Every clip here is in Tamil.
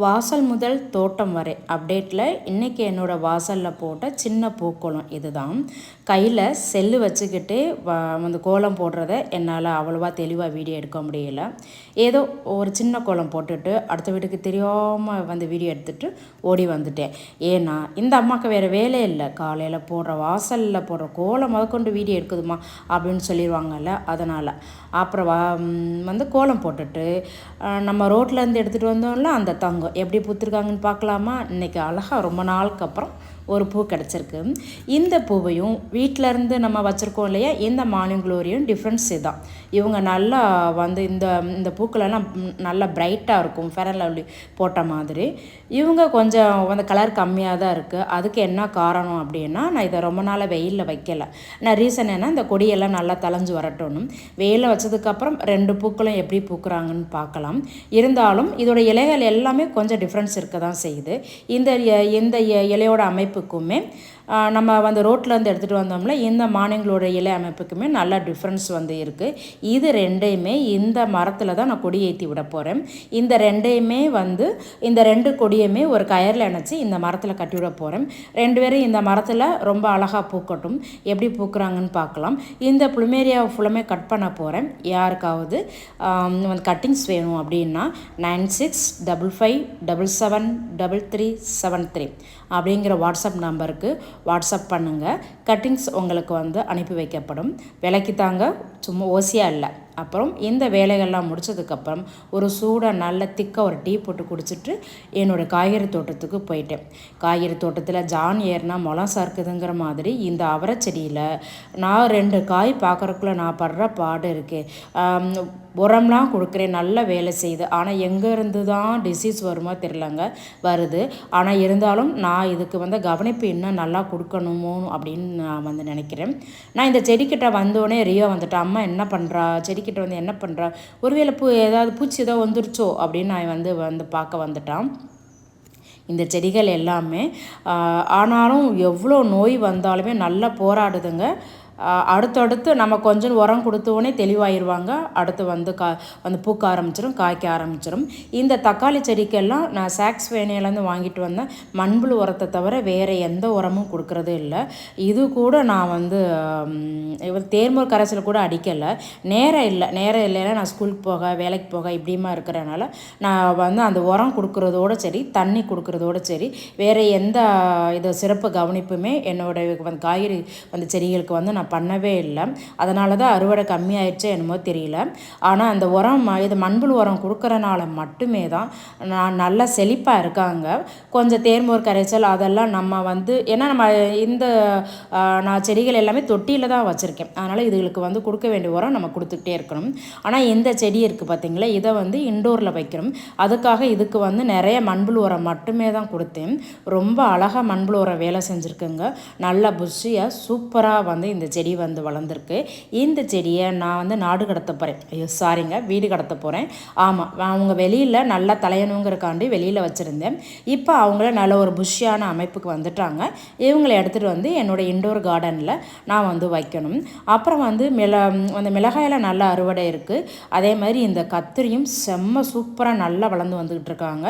வாசல் முதல் தோட்டம் வரை. அப்டேட்டில் இன்றைக்கி என்னோடய வாசலில் போட்ட சின்ன பூக்கோளம் இதுதான். கையில் செல்லு வச்சுக்கிட்டு வந்து கோலம் போடுறத என்னால் அவ்வளோவா தெளிவாக வீடியோ எடுக்க முடியல. ஏதோ ஒரு சின்ன கோலம் போட்டுட்டு அடுத்த வீட்டுக்கு தெரியாமல் வந்து வீடியோ எடுத்துகிட்டு ஓடி வந்துட்டேன். ஏன்னா இந்த அம்மாவுக்கு வேறு வேலையே இல்லை. காலையில் போடுற வாசலில் போடுற கோலம் முதற்கொண்டு வீடியோ எடுக்குதுமா அப்படின்னு சொல்லிடுவாங்கல்ல அதனால். அப்புறம் வா வந்து கோலம் போட்டுட்டு நம்ம ரோட்லேருந்து எடுத்துகிட்டு வந்தோம்ல அந்த தங்க எப்படி பூத்துருக்காங்கன்னு பார்க்கலாமா? இன்றைக்கி அழகாக ரொம்ப நாளுக்கு அப்புறம் ஒரு பூ கிடச்சிருக்கு. இந்த பூவையும் வீட்டிலருந்து நம்ம வச்சுருக்கோம் இல்லையா? இந்த மார்னிங் க்ளோரியும் டிஃப்ரென்ஸ் இதுதான். இவங்க நல்லா வந்து இந்த இந்த பூக்களெல்லாம் நல்லா பிரைட்டாக இருக்கும். ஃபெரன் லவ்லி போட்ட மாதிரி. இவங்க கொஞ்சம் வந்து கலர் கம்மியாக தான் இருக்குது அதுக்கு என்ன காரணம் அப்படின்னா நான் இதை ரொம்ப நாளாக வெயிலில் வைக்கலை. நான் ரீசன் என்ன இந்த கொடியெல்லாம் நல்லா தலைஞ்சு வரட்டணும் வெயிலில் வச்சதுக்கப்புறம் ரெண்டு பூக்களும் எப்படி பூக்குறாங்கன்னு பார்க்கலாம். இருந்தாலும் இதோட இலைகள் எல்லாமே கொஞ்சம் டிஃப்ரென்ஸ் இருக்க தான் செய்யுது. இந்த இந்த இலையோட அமைப்பு அமைப்புக்குமே நம்ம வந்து ரோட்லேருந்து எடுத்துகிட்டு வந்தோம்ல இந்த மானியங்களோட இலை அமைப்புக்குமே நல்ல டிஃப்ரென்ஸ் வந்து இருக்குது இது ரெண்டையுமே இந்த மரத்தில் தான் நான் கொடி ஏற்றி விட போகிறேன் இந்த ரெண்டையுமே வந்து இந்த ரெண்டு கொடியுமே ஒரு கயரில் இணைச்சி இந்த மரத்தில் கட்டி விட போகிறேன் ரெண்டு பேரும் இந்த மரத்தில் ரொம்ப அழகாக பூக்கட்டும். எப்படி பூக்குறாங்கன்னு பார்க்கலாம். இந்த புளுமேரியாவை ஃபுல்லுமே கட் பண்ண போகிறேன் யாருக்காவது வந்து கட்டிங்ஸ் வேணும் அப்படின்னா nine six double five double seven double three seven three அப்படிங்கிற வாட்ஸ்அப் நம்பருக்கு வாட்ஸ்அப் பண்ணுங்கள் கட்டிங்ஸ் உங்களுக்கு வந்து அனுப்பி வைக்கப்படும். விலைக்கு தாங்க சும்மா ஓசியாக இல்லை. அப்புறம் இந்த வேலைகள்லாம் முடித்ததுக்கப்புறம் ஒரு சூடாக நல்ல திக்காக ஒரு டீ போட்டு குடிச்சிட்டு என்னோடய காய்கறி தோட்டத்துக்கு போயிட்டேன். காய்கறி தோட்டத்தில் ஜான் ஏறினா முளம் சறுக்குதுங்கிற மாதிரி இந்த அவரை செடியில் நான் ரெண்டு காய் பார்க்குறக்குள்ள நான் படுற பாடு இருக்குது உரம்லாம் கொடுக்குறேன் நல்ல வேலை செய்யுது. ஆனால் எங்கேருந்து தான் டிசீஸ் வருமோ தெரிலங்க வருது. ஆனால் இருந்தாலும் நான் இதுக்கு வந்து கவனிப்பு இன்னும் நல்லா கொடுக்கணுமோ அப்படின்னு நான் வந்து நினைக்கிறேன். நான் இந்த செடிக்கிட்ட வந்தோடனே ரியோ வந்துட்டு அம்மா என்ன பண்ணுறா செடிக்கிட்ட வந்து என்ன பண்ணுறா ஒருவேளை பூ ஏதாவது பூச்சி ஏதோ வந்துருச்சோ? அப்படின்னு நான் வந்து வந்து பார்க்க வந்துட்டான். இந்த செடிகள் எல்லாமே ஆனாலும் எவ்வளோ நோய் வந்தாலுமே நல்லா போராடுதுங்க. அடுத்தடுத்து நம்ம கொஞ்சம் உரம் கொடுத்தோடனே தெளிவாயிருவாங்க. அடுத்து வந்து கா வந்து பூக்க ஆரம்பிச்சிடும் காய்க்க ஆரம்பிச்சிடும் இந்த தக்காளி செடிக்கெல்லாம் நான் சாக்ஸ் வேணையிலேருந்து வாங்கிட்டு வந்தேன். மண்புழு உரத்தை தவிர வேறு எந்த உரமும் கொடுக்குறதே இல்லை. இது கூட நான் வந்து தேர்மூர் கரைசல் கூட அடிக்கலை. நேரம் இல்லை நேரம் இல்லைன்னா நான் ஸ்கூலுக்கு போக வேலைக்கு போக இப்படிமா இருக்கிறனால நான் வந்து அந்த உரம் கொடுக்குறதோட சரி தண்ணி கொடுக்குறதோட சரி வேறு எந்த இது சிறப்பு கவனிப்புமே என்னோட வந்து காய்கறி வந்து செடிகளுக்கு வந்து நான் பண்ணவே இல்லை. அதனால தான் அறுவடை கம்மியாயிடுச்சு என்னமோ தெரியல. ஆனால் அந்த உரம் இது மண்புழு உரம் கொடுக்குறனால மட்டுமே தான் நான் நல்லா செழிப்பாக இருக்காங்க. கொஞ்சம் தேர்மோர் கரைச்சல் அதெல்லாம் நம்ம வந்து ஏன்னா நம்ம இந்த நான் செடிகள் எல்லாமே தொட்டியில் தான் வச்சுருக்கேன். அதனால் இதுகளுக்கு வந்து கொடுக்க வேண்டிய உரம் நம்ம கொடுத்துக்கிட்டே இருக்கணும். ஆனால் இந்த செடி இருக்குது பார்த்திங்களா இதை வந்து இண்டோரில் வைக்கணும். அதுக்காக இதுக்கு வந்து நிறைய மண்புழு உரம் மட்டுமே தான் கொடுத்தேன். ரொம்ப அழகாக மண்புழு உரம் வேலை செஞ்சுருக்குங்க. நல்லா புஷியாக சூப்பராக வந்து இந்த செடி செடி வந்து வளர்ந்துருக்கு. இந்த செடியை நான் வந்து நாடு கடத்த போகிறேன் ஐயோ சாரிங்க வீடு கடத்த போகிறேன் ஆமாம் அவங்க வெளியில் நல்லா தலையணுங்கிறக்காண்டி வெளியில் வச்சுருந்தேன். இப்போ அவங்கள நல்ல ஒரு புஷ்ஷியான அமைப்புக்கு வந்துட்டாங்க. இவங்களை எடுத்துகிட்டு வந்து என்னோடய இண்டோர் கார்டனில் நான் வந்து வைக்கணும். அப்புறம் வந்து மிள அந்த மிளகாயில் நல்ல அறுவடை இருக்குது அதே மாதிரி இந்த கத்திரியும் செம்ம சூப்பராக நல்லா வளர்ந்து வந்துக்கிட்டு இருக்காங்க.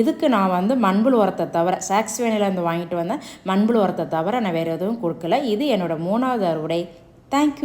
இதுக்கு நான் வந்து மண்புழு உரத்தை தவிர சாக்ஸ் வேணிலேருந்து வாங்கிட்டு வந்தேன் மண்புழு உரத்தை தவிர நான் வேறு எதுவும் கொடுக்கல. இது என்னோடய மூணாவது அறுவடை. അവിടെ താങ്ക്